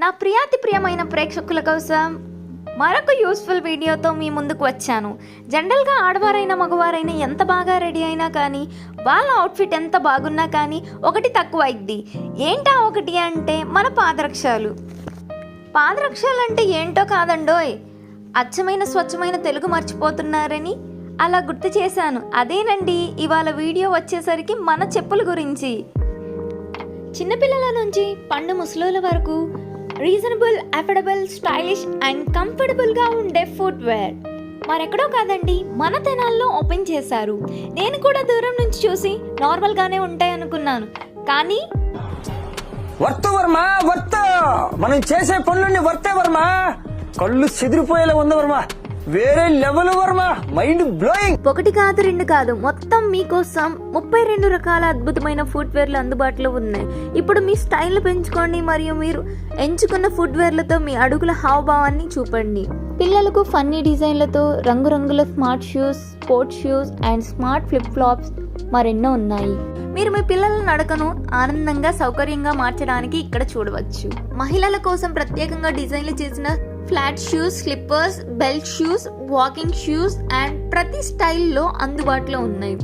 నా ప్రియాతి ప్రియమైన ప్రేక్షకుల కోసం మరొక యూస్ఫుల్ వీడియోతో మీ ముందుకు వచ్చాను. జనరల్గా ఆడవారైనా మగవారైనా ఎంత బాగా రెడీ అయినా కానీ వాళ్ళ అవుట్ఫిట్ ఎంత బాగున్నా కానీ ఒకటి తక్కువ అయింది ఏంటా ఒకటి అంటే మన పాదరక్షాలు. పాదరక్షాలు అంటే ఏంటో కాదండోయ్. అచ్చమైన స్వచ్ఛమైన తెలుగు మర్చిపోతున్నారని అలా గుర్తు చేశాను. అదేనండి ఇవాళ వీడియో వచ్చేసరికి మన చెప్పుల గురించి. చిన్నపిల్లల నుంచి పండు ముసలోల వరకు రీజనబుల్ అఫోర్డబుల్ స్టైలిష్ అండ్ కంఫర్టబుల్గా ఉండే ఫుట్వేర్. మరెక్కడో కాదండి మన తెనాల్లో ఓపెన్ చేశారు. నేను కూడా దూరం నుంచి చూసి నార్మల్గానే ఉంటాయి అనుకున్నాను. కానీ వర్త్ వర్మ వర్త! మనం చేసే పనులన్నీ వర్తే వర్మ? కళ్ళు చెదిరిపోయేలా ఉంది వర్మ? వేరే లెవెల్ వర్మ మైండ్ బ్లోయింగ్. ఒకటి కాదు రెండు కాదు మొత్తం మీకోసం ముప్పై రెండు రకాల అద్భుతమైన ఫుట్వేర్లు అందుబాటులో ఉన్నాయి. ఇప్పుడు మీ స్టైల్ పెంచుకోండి మరియు మీరు ఎంచుకున్న ఫుట్వేర్లతో మీ అడుగుల హావభావాన్ని చూపండి. పిల్లలకు ఫన్నీ డిజైన్లతో రంగురంగుల smart shoes sports shoes and smart flip flops మరెన్నో ఉన్నాయి. మీరు మీ పిల్లల నడకను ఆనందంగా సౌకర్యంగా మార్చడానికి ఇక్కడ చూడవచ్చు. మహిళల కోసం ప్రత్యేకంగా డిజైన్లు చేసిన flat shoes slippers belt shoes walking shoes and ప్రతి స్టైల్లో అందుబాటులో ఉన్నాయి.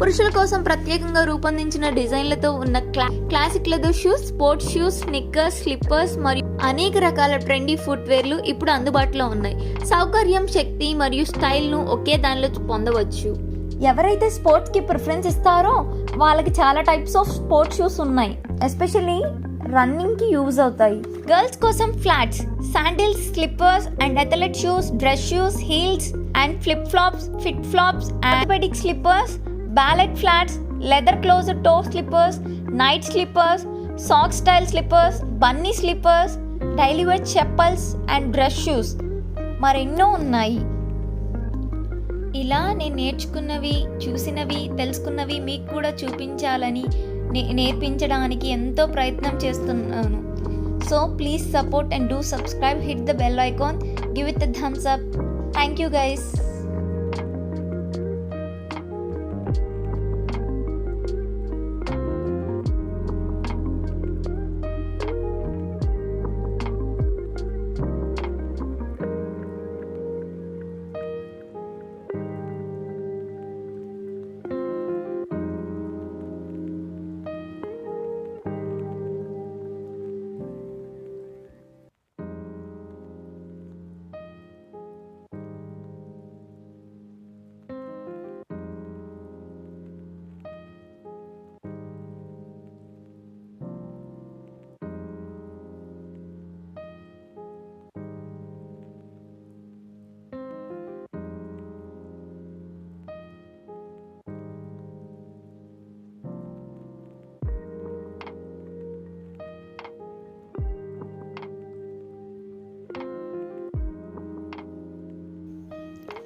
పురుషుల కోసం ప్రత్యేకంగా రూపొందించిన డిజైన్లతో ఉన్న క్లా classic leather shoes sports shoes sneakers slippers మరియు అనేక రకాల ట్రెండీ ఫుట్వేర్లు ఇప్పుడు అందుబాటులో ఉన్నాయి. సౌకర్యం శక్తి మరియు స్టైల్ను ఒకే దానిలో పొందవచ్చు. ఎవరైతే స్పోర్ట్స్కి ప్రిఫరెన్స్ ఇస్తారో వాళ్ళకి చాలా టైప్స్ ఆఫ్ స్పోర్ట్స్ షూస్ ఉన్నాయి. ఎస్పెషల్లీ రన్నింగ్కి యూజ్ అవుతాయి. గర్ల్స్ కోసం flats sandals slippers and athlete shoes dress shoes heels and flip flops fit flops orthopaedic slippers ballet flats leather close toe slippers night slippers socks style slippers bunny slippers daily wear chappals and dress shoes. మరెన్నో ఉన్నాయి. ఇలా నేను నేర్చుకున్నవి చూసినవి తెలుసుకున్నవి మీకు కూడా చూపించాలని నేర్పించడానికి ఎంతో ప్రయత్నం చేస్తున్నాను. So please support and do subscribe hit the bell icon give it the thumbs up thank you guys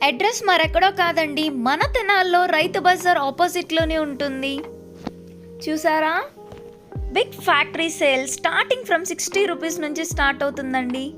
address మరెక్కడో కాదండి. మన తెనాల్లో రైతు బజార్ ఆపోజిట్లోనే ఉంటుంది. చూసారా? Big factory sale starting from sixty rupees నుంచి స్టార్ట్ అవుతుందండి.